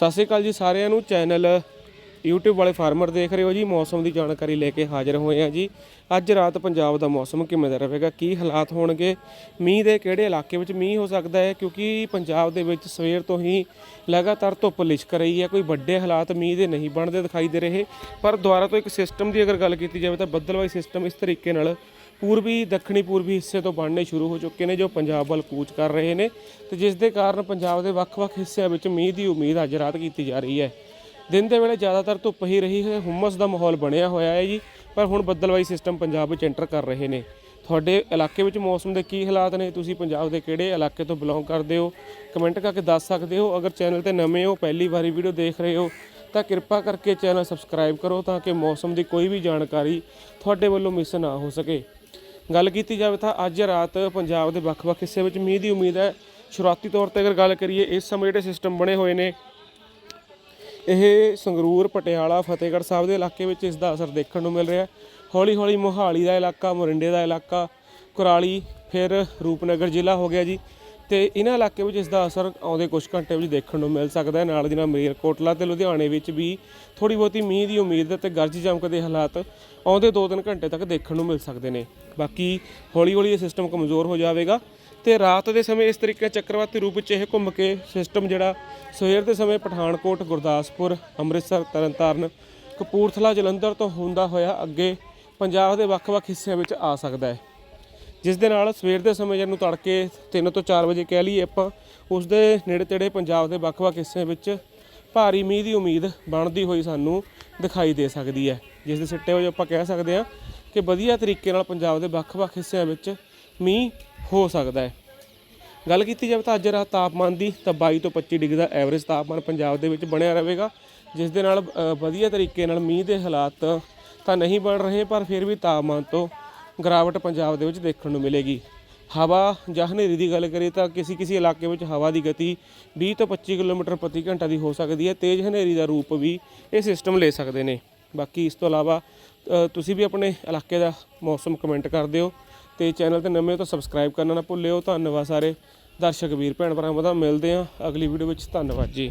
ਸਤਿ ਸ਼੍ਰੀ ਅਕਾਲ ਜੀ ਸਾਰਿਆਂ ਨੂੰ। ਚੈਨਲ YouTube ਵਾਲੇ ਫਾਰਮਰ ਦੇਖ ਰਹੇ ਹੋ ਜੀ। ਮੌਸਮ ਦੀ ਜਾਣਕਾਰੀ ਲੈ ਕੇ ਹਾਜ਼ਰ ਹੋਏ ਆ ਜੀ। ਅੱਜ ਰਾਤ ਪੰਜਾਬ ਦਾ ਮੌਸਮ ਕਿਵੇਂ ਦਾ ਰਹੇਗਾ? ਕੀ ਹਾਲਾਤ ਹੋਣਗੇ? ਮੀਂਹ ਦੇ ਕਿਹੜੇ ਇਲਾਕੇ ਵਿੱਚ ਮੀਂਹ ਹੋ ਸਕਦਾ ਹੈ? ਕਿਉਂਕਿ ਪੰਜਾਬ ਦੇ ਵਿੱਚ ਸਵੇਰ ਤੋਂ ਹੀ ਲਗਾਤਾਰ ਧੁੱਪ ਲਿਸ਼ਕ ਰਹੀ ਹੈ। ਕੋਈ ਵੱਡੇ ਹਾਲਾਤ ਮੀਂਹ ਦੇ ਨਹੀਂ ਬਣਦੇ ਦਿਖਾਈ ਦੇ ਰਹੇ। ਪਰ ਦੁਬਾਰਾ ਤੋਂ ਇੱਕ ਸਿਸਟਮ ਦੀ ਅਗਰ ਗੱਲ ਕੀਤੀ ਜਾਵੇ ਤਾਂ ਬੱਦਲਵਾਈ ਸਿਸਟਮ ਇਸ ਤਰੀਕੇ ਨਾਲ ਪੂਰਬੀ, ਦੱਖਣੀ ਪੂਰਬੀ ਹਿੱਸੇ ਤੋਂ ਬਣਨੇ ਸ਼ੁਰੂ ਹੋ ਚੁੱਕੇ ਨੇ ਜੋ ਪੰਜਾਬ ਵੱਲ ਕੂਚ ਕਰ ਰਹੇ ਨੇ ਤੇ ਜਿਸ ਦੇ ਕਾਰਨ ਪੰਜਾਬ ਦੇ ਵੱਖ-ਵੱਖ ਹਿੱਸਿਆਂ ਵਿੱਚ ਮੀਂਹ ਦੀ ਉਮੀਦ ਅੱਜ ਰਾਤ ਕੀਤੀ ਜਾ ਰਹੀ ਹੈ। ਦਿਨ ਦੇ ਵੇਲੇ ਜ਼ਿਆਦਾਤਰ ਧੁੱਪ ਹੀ ਰਹੀ ਹੈ, ਹੁਮਸ ਦਾ ਮਾਹੌਲ ਬਣਿਆ ਹੋਇਆ ਹੈ ਜੀ, ਪਰ ਹੁਣ ਬੱਦਲਵਾਈ ਸਿਸਟਮ ਪੰਜਾਬ ਵਿੱਚ ਐਂਟਰ ਕਰ ਰਹੇ ਨੇ। ਤੁਹਾਡੇ ਇਲਾਕੇ ਵਿੱਚ ਮੌਸਮ ਦੇ ਕੀ ਹਾਲਾਤ ਨੇ? ਤੁਸੀਂ ਪੰਜਾਬ ਦੇ ਕਿਹੜੇ ਇਲਾਕੇ ਤੋਂ ਬਿਲੋਂਗ ਕਰਦੇ ਹੋ? ਕਮੈਂਟ ਕਰਕੇ ਦੱਸ ਸਕਦੇ ਹੋ। ਅਗਰ ਚੈਨਲ ਤੇ ਨਵੇਂ ਹੋ, ਪਹਿਲੀ ਵਾਰੀ ਵੀਡੀਓ ਦੇਖ ਰਹੇ ਹੋ, ਤਾਂ ਕਿਰਪਾ ਕਰਕੇ ਚੈਨਲ ਸਬਸਕ੍ਰਾਈਬ ਕਰੋ ਤਾਂ ਕਿ ਮੌਸਮ ਦੀ ਕੋਈ ਵੀ ਜਾਣਕਾਰੀ ਤੁਹਾਡੇ ਵੱਲੋਂ ਮਿਸ ਨਾ ਹੋ ਸਕੇ। ਗੱਲ ਕੀਤੀ ਜਾਵੇ ਤਾਂ ਅੱਜ ਰਾਤ ਪੰਜਾਬ ਦੇ ਵੱਖ-ਵੱਖ ਹਿੱਸੇ ਵਿੱਚ ਮੀਂਹ ਦੀ ਉਮੀਦ ਹੈ। ਸ਼ੁਰੂਆਤੀ ਤੌਰ ਤੇ ਅਗਰ ਗੱਲ ਕਰੀਏ, ਇਸ ਸਮੇਂ ਜਿਹੜੇ ਸਿਸਟਮ ਬਣੇ ਹੋਏ ਨੇ, ਇਹ ਸੰਗਰੂਰ, ਪਟਿਆਲਾ, ਫਤਿਹਗੜ੍ਹ ਸਾਹਿਬ ਦੇ ਇਲਾਕੇ ਵਿੱਚ ਇਸ ਦਾ ਅਸਰ ਦੇਖਣ ਨੂੰ ਮਿਲ ਰਿਹਾ ਹੈ। ਹੌਲੀ ਹੌਲੀ ਮੋਹਾਲੀ ਦਾ ਇਲਾਕਾ, ਮੋਰਿੰਡੇ ਦਾ ਇਲਾਕਾ, ਕੁਰਾਲੀ, ਫਿਰ ਰੂਪਨਗਰ ਜ਼ਿਲ੍ਹਾ ਹੋ ਗਿਆ ਜੀ। ਤੇ ਇਹਨਾਂ ਇਲਾਕੇ ਵਿੱਚ ਇਸ ਦਾ ਅਸਰ ਆਉਂਦੇ ਕੁਝ ਘੰਟੇ ਵਿੱਚ ਦੇਖਣ ਨੂੰ ਮਿਲ ਸਕਦਾ ਹੈ। ਨਾਲ ਦੀ ਨਾਲ ਮਲੇਰਕੋਟਲਾ ਤੇ ਲੁਧਿਆਣੇ ਵਿੱਚ ਵੀ ਥੋੜੀ ਬਹੁਤੀ ਮੀਂਹ ਦੀ ਉਮੀਦ ਹੈ ਤੇ ਗਰਜ ਚਮਕ ਦੇ ਹਾਲਾਤ ਆਉਂਦੇ 2-3 ਘੰਟੇ ਤੱਕ ਦੇਖਣ ਨੂੰ ਮਿਲ ਸਕਦੇ ਨੇ। ਬਾਕੀ ਹੌਲੀ ਹੌਲੀ ਇਹ ਸਿਸਟਮ ਕਮਜ਼ੋਰ ਹੋ ਜਾਵੇਗਾ ਤੇ ਰਾਤ ਦੇ ਸਮੇਂ ਇਸ ਤਰੀਕੇ ਚੱਕਰਵਾਤੀ ਰੂਪ ਵਿੱਚ ਇਹ ਘੁੰਮ ਕੇ ਸਿਸਟਮ ਜਿਹੜਾ ਸਵੇਰ ਦੇ ਸਮੇਂ ਪਠਾਨਕੋਟ, ਗੁਰਦਾਸਪੁਰ, ਅੰਮ੍ਰਿਤਸਰ, ਤਰਨਤਾਰਨ, ਕਪੂਰਥਲਾ, ਜਲੰਧਰ ਤੋਂ ਹੁੰਦਾ ਹੋਇਆ ਅੱਗੇ ਪੰਜਾਬ ਦੇ ਵੱਖ-ਵੱਖ ਹਿੱਸਿਆਂ ਵਿੱਚ ਆ ਸਕਦਾ ਹੈ। ਜਿਸ ਦੇ ਨਾਲ ਸਵੇਰ ਦੇ ਸਮੇਂ ਜਿਹਨੂੰ ਤੜਕੇ 3 ਤੋਂ 4 ਵਜੇ ਕਹਿ ਲਈਏ ਆਪਾਂ, ਉਸ ਦੇ ਨੇੜੇ ਤੇੜੇ ਪੰਜਾਬ ਦੇ ਵੱਖ-ਵੱਖ ਹਿੱਸਿਆਂ ਵਿੱਚ ਭਾਰੀ ਮੀਂਹ ਦੀ ਉਮੀਦ ਬਣਦੀ ਹੋਈ ਸਾਨੂੰ ਦਿਖਾਈ ਦੇ ਸਕਦੀ ਹੈ। ਜਿਸ ਦੇ ਸਿੱਟੇ ਵਜੋਂ ਆਪਾਂ ਕਹਿ ਸਕਦੇ ਹਾਂ ਕਿ ਵਧੀਆ ਤਰੀਕੇ ਨਾਲ ਪੰਜਾਬ ਦੇ ਵੱਖ-ਵੱਖ ਹਿੱਸਿਆਂ ਵਿੱਚ ਮੀਂਹ ਹੋ ਸਕਦਾ ਹੈ। ਗੱਲ ਕੀਤੀ ਜਾਵੇ ਤਾਂ ਅੱਜ ਰਾਤ ਤਾਪਮਾਨ ਦੀ ਤਾਂ 22 ਤੋਂ 25 ਡਿਗਰੀ ਦਾ ਐਵਰੇਜ ਤਾਪਮਾਨ ਪੰਜਾਬ ਦੇ ਵਿੱਚ ਬਣਿਆ ਰਹੇਗਾ, ਜਿਸ ਦੇ ਨਾਲ ਵਧੀਆ ਤਰੀਕੇ ਨਾਲ ਮੀਂਹ ਦੇ ਹਾਲਾਤ ਤਾਂ ਨਹੀਂ ਬਣ ਰਹੇ, ਪਰ ਫਿਰ ਵੀ ਤਾਪਮਾਨ ਤੋਂ ਗਿਰਾਵਟ ਪੰਜਾਬ ਦੇ ਵਿੱਚ ਦੇਖਣ ਨੂੰ ਮਿਲੇਗੀ। ਹਵਾ ਜਾਂ ਹਨੇਰੀ ਦੀ ਗੱਲ ਕਰੀਏ ਤਾਂ ਕਿਸੇ ਕਿਸੇ ਇਲਾਕੇ ਵਿੱਚ ਹਵਾ ਦੀ ਗਤੀ 20 ਤੋਂ 25 ਕਿਲੋਮੀਟਰ ਪ੍ਰਤੀ ਘੰਟਾ ਦੀ ਹੋ ਸਕਦੀ ਹੈ। ਤੇਜ਼ ਹਨੇਰੀ ਦਾ ਰੂਪ ਵੀ ਇਹ ਸਿਸਟਮ ਲੈ ਸਕਦੇ ਨੇ। ਬਾਕੀ ਇਸ ਤੋਂ ਇਲਾਵਾ ਤੁਸੀਂ ਵੀ ਆਪਣੇ ਇਲਾਕੇ ਦਾ ਮੌਸਮ ਕਮੈਂਟ ਕਰ ਦਿਓ ਤੇ ਚੈਨਲ ਤੇ ਨਵੇਂ ਹੋ ਤਾਂ ਸਬਸਕ੍ਰਾਈਬ ਕਰਨਾ ਨਾ ਭੁੱਲਿਓ। ਧੰਨਵਾਦ ਸਾਰੇ। ਦਰਸ਼ਕ ਵੀਰ ਭੈਣ ਭਰਾਵਾਂ ਦਾ ਮਿਲਦੇ ਹਾਂ ਅਗਲੀ ਵੀਡੀਓ ਵਿੱਚ। ਧੰਨਵਾਦ ਜੀ।